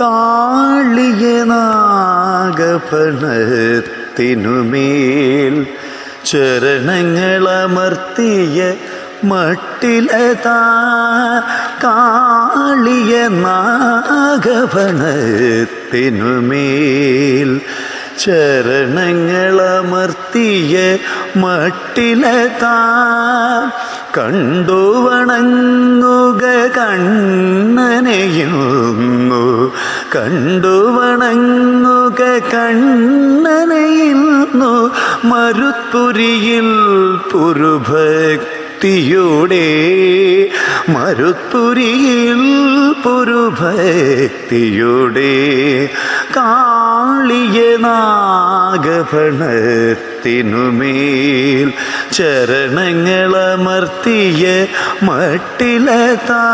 കാളിയ നാഗഫണത്തിനുമേൽ ചരണങ്ങളമർത്തിയ മട്ടിലതാ കാളിയ നാഗഫണത്തിനുമേൽ ചരണങ്ങളമർത്തിയ മട്ടിലതാ കണ്ടു വണങ്ങുക കണ്ണനയുന്നു കണ്ടു വണങ്ങുക കണ്ണനയുന്നു മരുത്പുരിയിൽ പുരുഭക്തിയുടെ മരുത്പുരിയിൽ പുരുഭക്തിയുടെ കാളിയ നാഗഭണത്തിനുമേൽ ചരണങ്ങളമർത്തിയ മട്ടിലതാ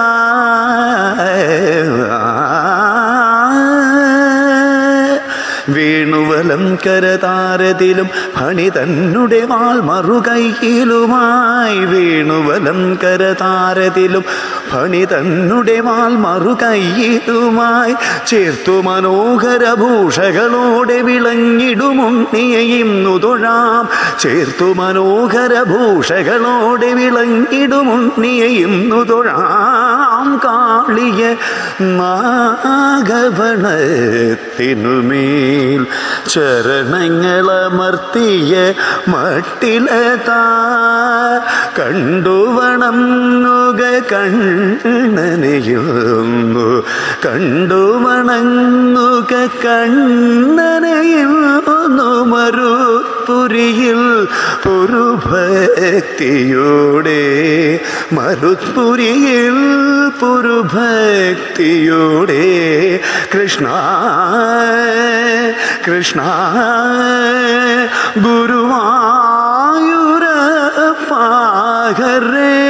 വേണുവലം കരതാരതിലും ഫണി തന്നുടെ വാൾ മറുകൈയിലുമായി വേണുവലം കരതാരതിലും ഫണി തന്നുടെ വാൾ മറുകൈയിലുമായി ചേർത്തു മനോഹര ഭൂഷകളോടെ വിളങ്ങിടുമുണ്ണിയയും തൊഴാം ചേർത്തു മനോഹര ഭൂഷകളോടെ വിളങ്ങിടുമുണ്ണിയയും നുതൊഴാം കാളിയ നാഗവണത്തിനുമേൽ ചരണങ്ങളമർത്തിയ മട്ടിലതാ കണ്ടുവണം നുക കണ്ണനയുന്നു. കണ്ടു വണങ്ങുക കണ്ണനയുന്നു ഒരു ഭക്തിയോടെ മരുത്പുരിയിൽ പുരുഭക്തിയോടെ കൃഷ്ണ കൃഷ്ണ ഗുരുവായൂരപ്പാകരേ.